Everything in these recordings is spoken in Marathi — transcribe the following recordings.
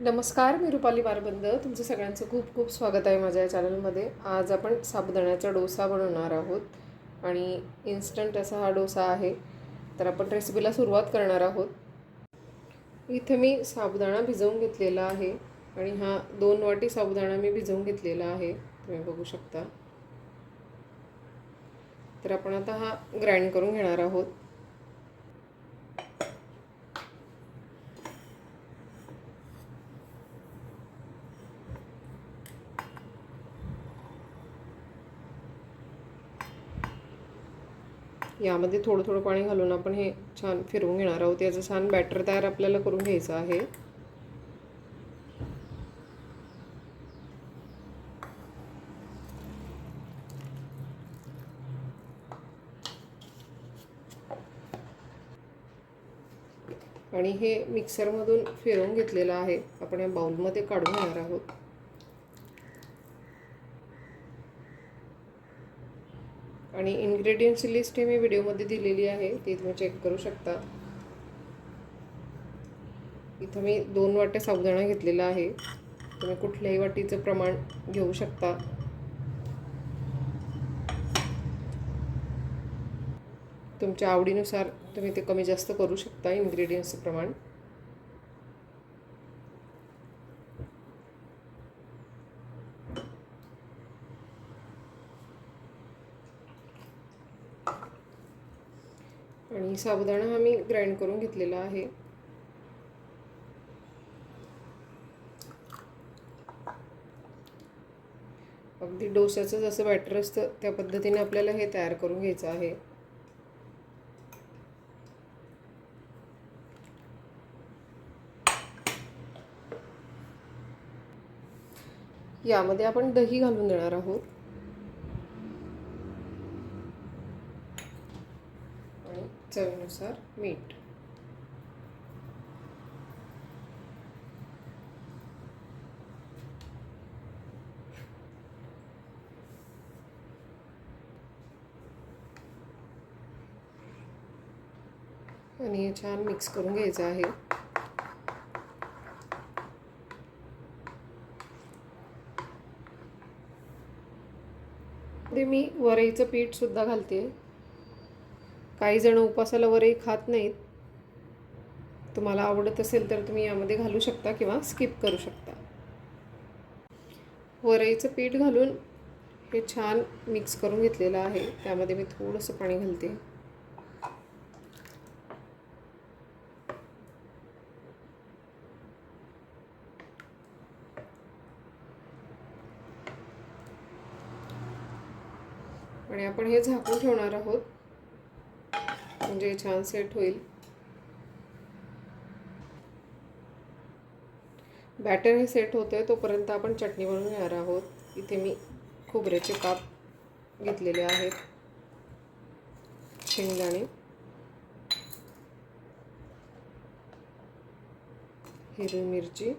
नमस्कार मी रुपाली बारबंद. तुमचं सगळ्यांचं खूप खूप स्वागत आहे माझ्या या चॅनलमध्ये. आज आपण साबुदाण्याचा डोसा बनवणार आहोत. आणि इन्स्टंट असा हा डोसा आहे. तर आपण रेसिपीला सुरुवात करणार आहोत. इथे मी साबुदाणा भिजवून घेतलेला आहे. आणि हा दोन वाटी साबुदाणा मी भिजवून घेतलेला आहे. तुम्ही बघू शकता. तर आपण आता हा ग्राइंड करून घेणार आहोत. यामध्ये थोडं थोडं पाणी घालून आपण हे छान फिरवून घेणार आहोत. याचं छान बॅटर तयार आपल्याला करून घ्यायचं आहे. आणि हे मिक्सरमधून फिरवून घेतलेलं आहे. आपण या बाउलमध्ये काढून घेणार आहोत. आणि इन्ग्रेडियंट्सची लिस्ट ही मी व्हिडिओमध्ये दिलेली आहे ती तुम्ही चेक करू शकता. इथं मी दोन वाट्या साबुदाणा घेतलेला आहे. तुम्ही कुठल्याही वाटीचं प्रमाण घेऊ शकता. तुमच्या आवडीनुसार तुम्ही ते कमी जास्त करू शकता इन्ग्रेडियंट्सचं प्रमाण. आणि साबुदाणा हा मी ग्राइंड करून घेतलेला आहे. अगदी डोस्याचं जसं बॅटर असतं त्या पद्धतीने आपल्याला हे तयार करून घ्यायचं आहे. यामध्ये आपण दही घालून देणार आहोत आणि चवीनुसार मीठ. आणि हे छान मिक्स करून घ्यायचं आहे. ते मी वरईचं पीठसुद्धा घालते. काही जण उपासाला वरही खात नाहीत. तुम्हाला आवडत असेल तर तुम्ही यामध्ये घालू शकता किंवा स्किप करू शकता. वरईचं पीठ घालून हे छान मिक्स करून घेतलेलं आहे. त्यामध्ये मी थोडंसं पाणी घालते. आणि आपण हे झाकून ठेवणार आहोत. म्हणजे छान सेट होईल. बॅटर हे सेट होतं आहे तोपर्यंत आपण चटणी बनवून घेणार आहोत. इथे मी खोबऱ्याचे काप घेतलेले आहेत. शेंगदाणे. हिरवी मिरची.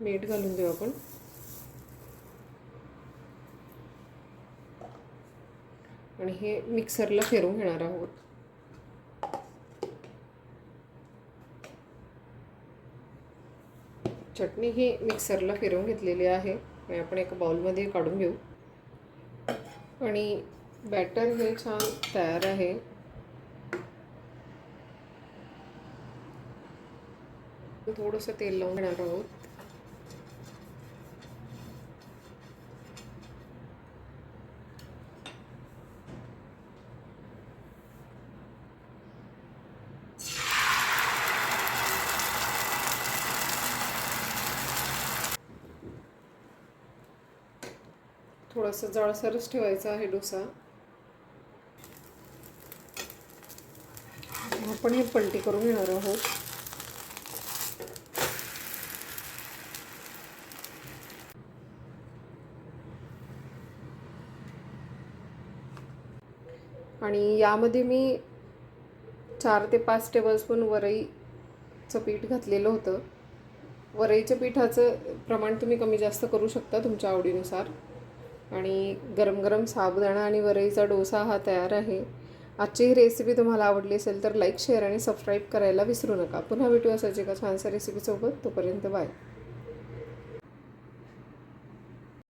मीठ घालून देऊ आपण. आणि हे मिक्सरला फिरवून घेणार आहोत. चटणी ही मिक्सरला फिरवून घेतलेली आहे. आणि आपण एका बाउलमध्ये काढून घेऊ. आणि बॅटर हे छान तयार आहे. थोडंसं तेल लावून घेणार आहोत. थोडंसं जळसरच ठेवायचा आहे डोसा. आपण हे पलटी करून घेणार आहोत. आणि यामध्ये मी चार ते पाच टेबलस्पून वरईचं पीठ घातलेलं होतं. वरईच्या पिठाचं प्रमाण तुम्ही कमी जास्त करू शकता तुमच्या आवडीनुसार. आणि गरम गरम साबुदाणा आणि वरईचा डोसा हा तयार आहे. आजची ही रेसिपी तुम्हाला आवडली असेल तर लाईक शेअर आणि सबस्क्राईब करायला विसरू नका. पुन्हा भेटू असायची का छानसा रेसिपीसोबत तोपर्यंत बाय